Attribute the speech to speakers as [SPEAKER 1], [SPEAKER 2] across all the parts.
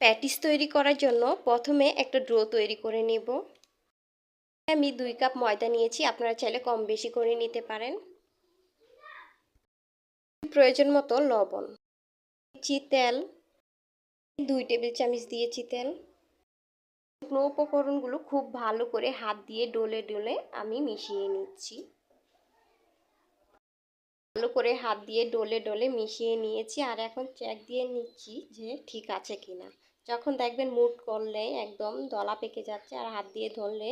[SPEAKER 1] Patties তৈরি করার জন্য প্রথমে একটা ড্রো তৈরি করে নেব। আমি দুই কাপ ময়দা নিয়েছি, আপনারা চাইলে কম বেশি করে নিতে পারেন। প্রয়োজন মতো লবণ, দিচ্ছি তেল, দুই টেবিল চামচ দিয়েছি তেল। শুকনো উপকরণগুলো খুব ভালো করে হাত দিয়ে ডলে ডলে আমি মিশিয়ে নিচ্ছি। ভালো করে হাত দিয়ে ডলে ডলে মিশিয়ে নিয়েছি, আর এখন চেক দিয়ে নিচ্ছি যে ঠিক আছে কিনা। যখন দেখবেন মুট করলে একদম দলা পেকে যাচ্ছে আর হাত দিয়ে ধরলে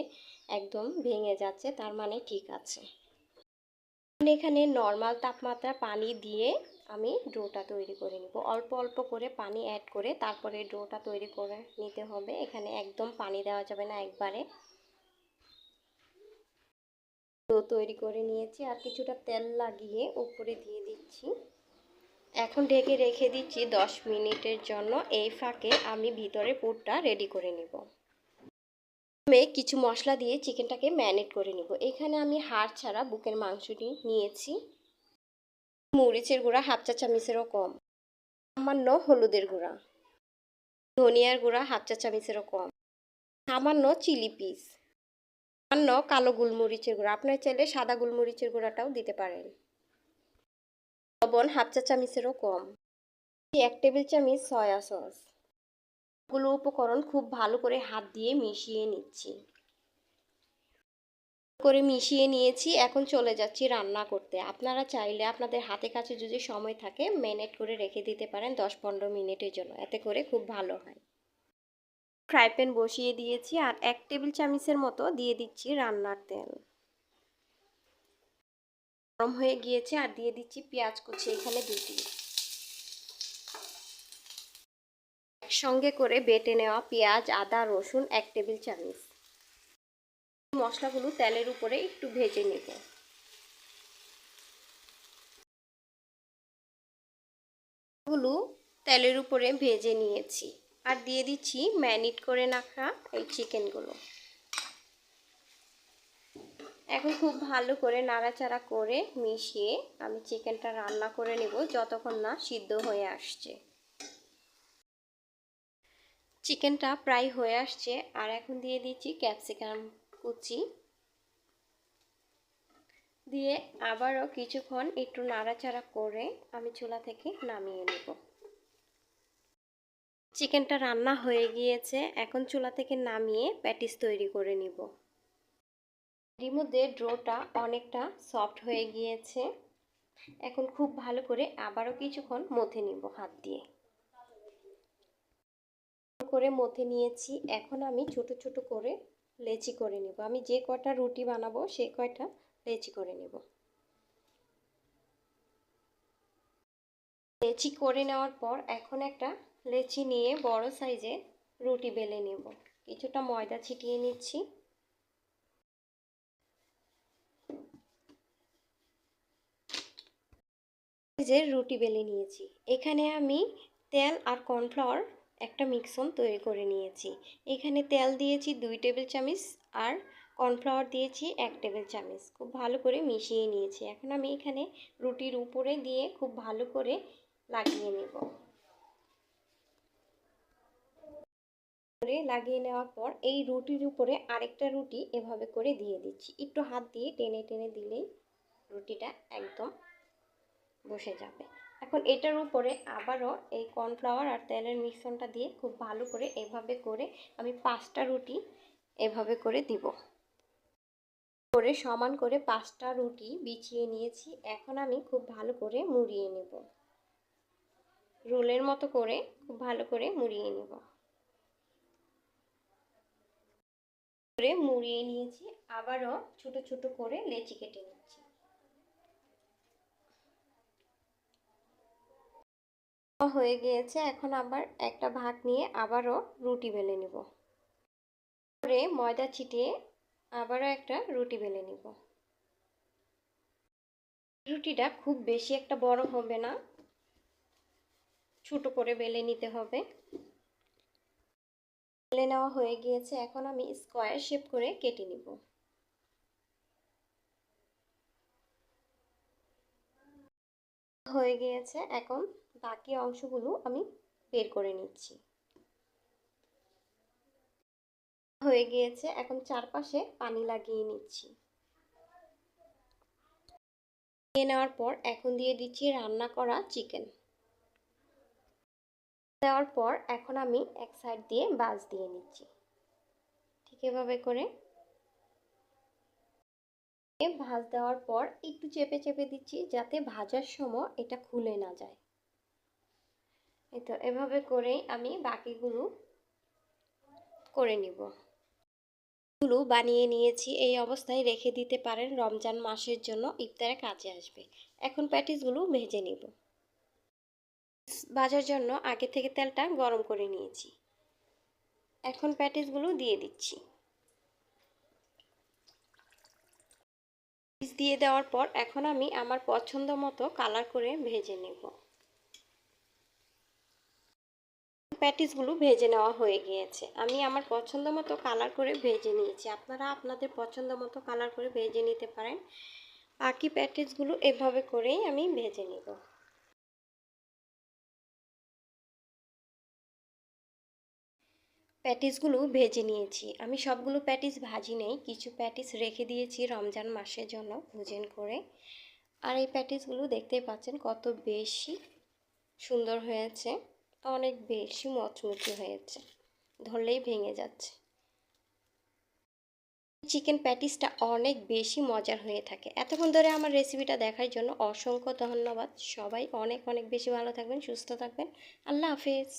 [SPEAKER 1] একদম ভেঙে যাচ্ছে, তার মানে ঠিক আছে। এখানে নর্মাল তাপমাত্রা পানি দিয়ে আমি ডোটা তৈরি করে নিব। অল্প অল্প করে পানি অ্যাড করে তারপরে ডোটা তৈরি করে নিতে হবে। এখানে একদম পানি দেওয়া যাবে না একবারে। ডো তৈরি করে নিয়েছি আর কিছুটা তেল লাগিয়ে উপরে দিয়ে দিচ্ছি। এখন ঢেকে রেখে দিচ্ছি দশ মিনিটের জন্য। এই ফাঁকে আমি ভিতরে পুরটা রেডি করে নিব। আমি কিছু মশলা দিয়ে চিকেনটাকে ম্যারিনেট করে নিব। এখানে আমি হাড় ছাড়া বুকের মাংসটি নিয়েছি। মরিচের গুঁড়া হাফ চা চামিচেরও কম। সামান্য হলুদের গুঁড়া। ধনিয়ার গুঁড়া হাফ চা চামিচেরও কম। সামান্য চিলি পিস সামান্য কালো গোলমরিচের গুঁড়া। আপনার চাইলে সাদা গুলমরিচের গুঁড়াটাও দিতে পারেন। লবণ হাফ চা চামিচেরও কম। এক টেবিল চামিচ সয়া সস। গুলো উপকরণ খুব ভালো করে হাত দিয়ে মিশিয়ে নিচ্ছি। করে মিশিয়ে নিয়েছি, এখন চলে যাচ্ছি রান্না করতে। আপনারা চাইলে আপনাদের হাতে কাছে যদি সময় থাকে ম্যানেট করে রেখে দিতে পারেন দশ পনেরো মিনিটের জন্য। এতে করে খুব ভালো হয়। ফ্রাই প্যান বসিয়ে দিয়েছি আর এক টেবিল চামিচের মতো দিয়ে দিচ্ছি রান্নার তেল। গরম হয়ে গিয়েছে আর দিয়ে দিচ্ছি পেঁয়াজ কুচি, এখানে দুটি। একসঙ্গে করে বেটে নেওয়া পেঁয়াজ, আদা, রসুন, এক টেবিল চামচ। মশলাগুলো তেলের উপরে একটু ভেজে নেব। গুলো তেলের উপরে ভেজে নিয়েছি। আর দিয়ে দিচ্ছি ম্যানিট করে রাখা এই চিকেনগুলো। এখন খুব ভালো করে নাড়াচাড়া করে মিশিয়ে আমি চিকেনটা রান্না করে নেব যতক্ষণ না সিদ্ধ হয়ে আসছে। চিকেনটা প্রায় হয়ে আসছে আর এখন দিয়ে দিচ্ছি ক্যাপসিকাম কুচি। দিয়ে আবারও কিছুক্ষণ একটু নাড়াচাড়া করে আমি চুলা থেকে নামিয়ে নেব। চিকেনটা রান্না হয়ে গিয়েছে, এখন চুলা থেকে নামিয়ে প্যাটিস তৈরি করে নিব। এর মধ্যে ড্রোটা অনেকটা সফট হয়ে গিয়েছে। এখন খুব ভালো করে আবারও কিছুক্ষণ মথে নিব হাত দিয়ে। করে মথে নিয়েছি। এখন আমি ছোট ছোট করে লেচি করে নেব। আমি যে কয়টা রুটি বানাবো সে কয়টা লেচি করে নেব। লেচি করে নেওয়ার পর এখন একটা লেচি নিয়ে বড় সাইজে রুটি বেলে নেব। কিছুটা ময়দা ছিটিয়ে নিচ্ছি। যে রুটি বেলে নিয়েছি। এখানে আমি তেল আর কর্নফ্লাওয়ার একটা মিক্সন তৈরি করে নিয়েছি। এখানে তেল দিয়েছি দুই টেবিল চামচ আর কর্নফ্লাওয়ার দিয়েছি এক টেবিল চামচ। খুব ভালো করে মিশিয়ে নিয়েছি। এখন আমি এখানে রুটির উপরে দিয়ে খুব ভালো করে লাগিয়ে নেব। করে লাগিয়ে নেওয়ার পর এই রুটির উপরে আরেকটা রুটি এভাবে করে দিয়ে দিচ্ছি। একটু হাত দিয়ে টেনে টেনে দিলেই রুটিটা একদম বসে যাবে। এখন এটার উপরে আবারও এই কর্নফ্লাওয়ার আর তেলের মিশ্রণটা দিয়ে খুব ভালো করে এভাবে করে আমি পাঁচটা রুটি এভাবে করে দিব। করে সমান করে পাঁচটা রুটি বিছিয়ে নিয়েছি। এখন আমি খুব ভালো করে মুড়িয়ে নেব। রোলের মতো করে খুব ভালো করে মুড়িয়ে নেব। করে মুড়িয়ে নিয়েছি। আবারও ছোট ছোট করে লেচি কেটে নিচ্ছি। হয়ে গিয়েছে, এখন আবার একটা ভাগ নিয়ে আবারও রুটি বেলে নিব। করে ময়দা ছিটিয়ে আবারও একটা রুটি বেলে নিব। রুটিটা খুব বেশি একটা বড় হবে না, ছোট করে বেলে নিতে হবে। বেলে নেওয়া হয়ে গিয়েছে, এখন আমি স্কোয়ার শেপ করে কেটে নিব। হয়ে গিয়েছে, এখন বাকি অংশগুলো আমি বের করে নিচ্ছি। হয়ে গিয়েছে, এখন চারপাশে পানি লাগিয়ে নিচ্ছি। দিয়ে নেওয়ার পর এখন দিয়ে দিচ্ছি রান্না করা চিকেন। দেওয়ার পর এখন আমি এক সাইড দিয়ে বাজ দিয়ে নিচ্ছি। ঠিক এভাবে করে ভাজ দেওয়ার পর একটু চেপে চেপে দিচ্ছি যাতে ভাজার সময় এটা খুলে না যায়। তো এভাবে করেই আমি বাকিগুলো করে নিব। গুলো বানিয়ে নিয়েছি, এই অবস্থায় রেখে দিতে পারেন, রমজান মাসের জন্য ইফতারে কাজে আসবে। এখন প্যাটিসগুলো ভেজে নিব। ভাজার জন্য আগে থেকে তেলটা গরম করে নিয়েছি। এখন প্যাটিসগুলো দিয়ে দিচ্ছি। দিয়ে দেওয়ার পর এখন আমি আমার পছন্দ মতো কালার করে ভেজে নেব। প্যাটিসগুলো ভেজে নেওয়া হয়ে গিয়েছে। আমি আমার পছন্দ মতো কালার করে ভেজে নিয়েছি। আপনারা আপনাদের পছন্দ মতো কালার করে ভেজে নিতে পারেন। বাকি প্যাটিসগুলো এভাবে করেই আমি ভেজে নেব। প্যাটিসগুলো ভেজে নিয়েছি। আমি সবগুলো প্যাটিস ভাজি নেই। কিছু প্যাটিস রেখে দিয়েছি রমজান মাসের জন্য ভোজন করে। আর এই প্যাটিসগুলো দেখতেই পাচ্ছেন কত বেশি সুন্দর হয়েছে। অনেক বেশি মচমচে হয়েছে। ধরলেই ভেঙে যাচ্ছে। চিকেন প্যাটিসটা অনেক বেশি মজার হয়ে থাকে। এতক্ষণ ধরে আমার রেসিপিটা দেখার জন্য অসংখ্য ধন্যবাদ। সবাই অনেক অনেক বেশি ভালো থাকবেন, সুস্থ থাকবেন। আল্লাহ হাফেজ।